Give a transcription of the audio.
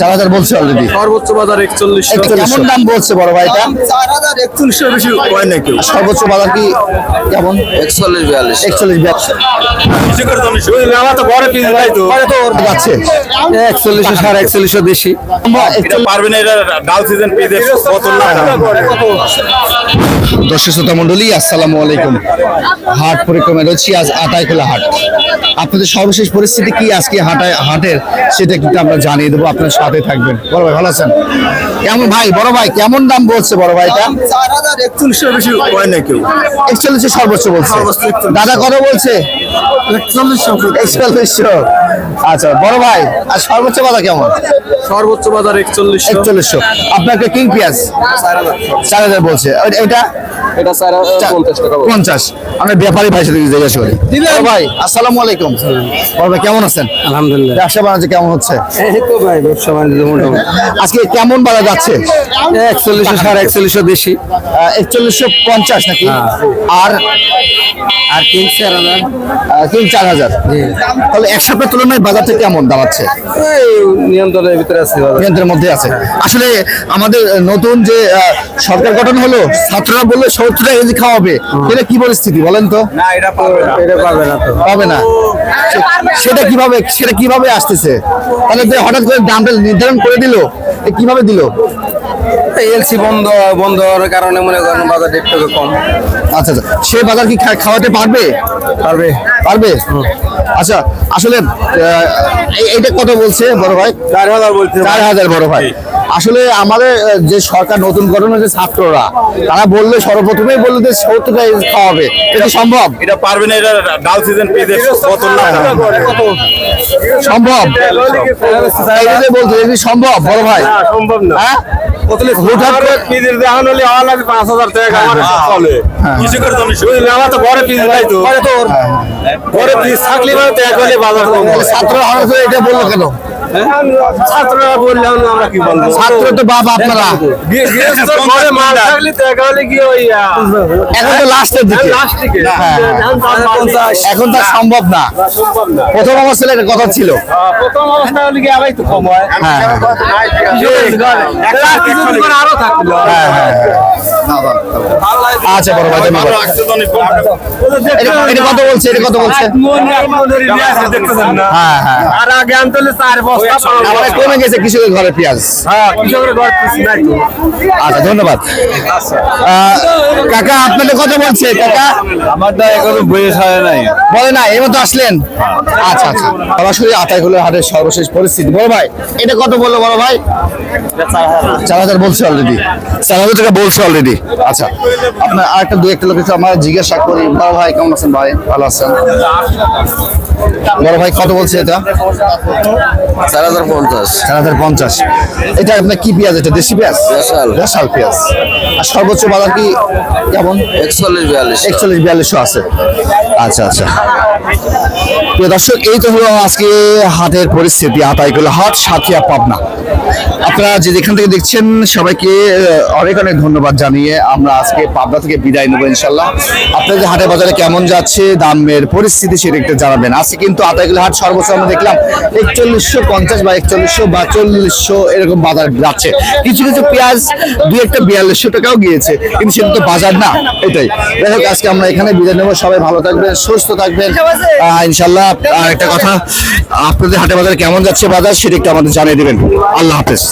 চার হাজার বলছে অলরেডি সর্বোচ্চ বাজার একচল্লিশ কেমন দাম বলছে বড় ভাই চার হাজার বেশি হয় না কেউ সর্বোচ্চ বাজার কি কেমন? একচল্লিশ বিয়াল্লিশ। একচল্লিশ একচল্লিশশো সাড়ে একচল্লিশশো বেশি। এটা পারবে না এটা ডাল সিজন পেয়ে বোতল দর্শক শ্রোতা মন্ডলী আসসালামু আলাইকুম। হাট পরিক্রমা রয়েছি আজ আটাইখোলা হাট। আপনাদের সর্বশেষ পরিস্থিতি কি আজকে হাটায় হাটের? সেটা কিন্তু আমরা জানিয়ে দেবো আপনার সাথে থাকবেন। বড় ভাই ভালো আছেন? কেমন ভাই? বড় ভাই কেমন দাম বলছে বড় ভাইটা? চার হাজার বেশি হয় না কেউ। একচল্লিশে সর্বোচ্চ বলছে। দাদা কত বলছে? একচল্লিশশো আচ্ছা বড় ভাই আর সর্বোচ্চ বাজার কেমন? সর্বোচ্চ বাজার একচল্লিশশো আপনাকে কিং পিয়াজ? চার হাজার। বলছে। এটা? এটা পঞ্চাশ টাকা ব্যাপারী ভাই সাথে জিজ্ঞাসা করি। ভাই আসসালামু আলাইকুম। বড় ভাই কেমন আছেন? আলহামদুলিল্লাহ। ব্যবসা বাণিজ্য কেমন হচ্ছে? এই তো ভাই ব্যবসা বাণিজ্য মোটামুটি। আজকে কেমন বাজার যাচ্ছে? একচল্লিশশো সাড়ে একচল্লিশশো বেশি। একচল্লিশশো পঞ্চাশ নাকি? আর? আর তিন চার হাজার তিন চার হাজার। তাহলে এক সপ্তাহ তুলনায় বাজারটা কেমন দাঁড়াচ্ছে? নিয়ন্ত্রণের ভিতরে আছে নিয়ন্ত্রণের মধ্যে আছে। আসলে আমাদের নতুন যে সরকার গঠন হলো ছাত্ররা বললে সত্তর টাকা কেজি খাওয়াবে। এটা কি পরিস্থিতি বলেন তো? না এটা পাবে না। পাবে না। পাবে না সে- সেটা কীভাবে সেটা কীভাবে আসতেছে? তাহলে যে হঠাৎ করে দামটা নির্ধারণ করে দিল কীভাবে দিল? এলসি বন্ধ বন্ধ হওয়ার কারণে মনে করেন বাজার একটু কম। আচ্ছা আচ্ছা। সে বাজার কি খাওয়াতে পারবে? পারবে। পারবে? আচ্ছা আসলে এটা কত বলছে বড় ভাই? চার হাজার বলছে। চার হাজার বড় ভাই। আসলে আমাদের যে সরকার নতুন গঠন হয়েছে ছাত্ররা তারা বললে সর্বপ্রথমেই বলল যে সত্তর টাকা কেজি খাওয়াবে। এটা সম্ভব? এটা পারবে না এটা ডাল সিজন পেয়ে সম্ভব? এই যে বলছে এটা কি সম্ভব বড় ভাই? সম্ভব না। হ্যাঁ? করে এটা বলল কেন? ছাত্ররা বললাম না আমরা কি বলব? ছাত্র তো বাবা আপনারা। তো এখন তো লাস্টের দিকে। দিকে। হ্যাঁ, হ্যাঁ। এখন তো সম্ভব না। প্রথম অবস্থায় একটা কথা ছিল। প্রথম অবস্থা হলে কি আবার একটু কম হয় হ্যাঁ, আরও থাকল। হ্যাঁ, হ্যাঁ, আচ্ছা বড় ভাই ধন্যবাদ। এটা এটা কত বলছে? এটা কত বলছে? হ্যাঁ হ্যাঁ। আর আগে আনতে চার বস্তা আমাদের কমে গেছে কৃষকের ঘরে পেঁয়াজ। হ্যাঁ তো আচ্ছা ধন্যবাদ। আহ, কাকা আপনাদের কত বলছে। কাকা? আমারটা এখনও বয়স হয় নাই। বলে না এই মতো আসলেন? আচ্ছা আচ্ছা। সরাসরি আতাইগুলোর হাটের সর্বশেষ পরিস্থিতি। বড় ভাই এটা কত বলল বড় ভাই? চার হাজার। বলছে অলরেডি চার হাজার টাকা বলছে অলরেডি আচ্ছা আপনার আর একটা দু একটা লোক আমরা জিজ্ঞাসা করি। বড় ভাই কেমন আছেন ভাই? ভালো আছেন? বড় ভাই কত বলছে এটা? চার হাজার পঞ্চাশ। চার হাজার পঞ্চাশ। এটা আপনার কি পেঁয়াজ? এটা দেশি পেঁয়াজ? দেশাল। দেশাল পেঁয়াজ। আর সর্বোচ্চ বাজার কি কেমন? একচল্লিশ বিয়াল্লিশ। একচল্লিশ বিয়াল্লিশশো আছে। আচ্ছা আচ্ছা। প্রিয় দর্শক এই তো হলো আজকে হাটের পরিস্থিতি। আতাইগুলো হাট সাথিয়া পাবনা। আপনারা যে যেখান থেকে দেখছেন সবাইকে অনেক অনেক ধন্যবাদ জানিয়ে আমরা আজকে পাবনা থেকে বিদায় নেব ইনশাল্লাহ। আপনাদের হাটের বাজারে কেমন যাচ্ছে দামের পরিস্থিতি সেটা একটু জানাবেন। আজকে কিন্তু আতাইগুলো হাট সর্বোচ্চ আমরা দেখলাম একচল্লিশশো পঞ্চাশ বা একচল্লিশশো বা চল্লিশশো এরকম বাজার যাচ্ছে। কিছু কিছু পেঁয়াজ দু একটা বিয়াল্লিশশো টাকাও গিয়েছে, কিন্তু সেটা তো বাজার না, এটাই। দেখো আজকে আমরা এখানে বিদায় নেব। সবাই ভালো থাকবেন, সুস্থ থাকবেন। ইনশাল্লাহ আর একটা কথা, আপনাদের হাটে বাজার কেমন যাচ্ছে বাজার সেটা একটু আমাদের জানিয়ে দেবেন। আল্লাহ হাফেজ।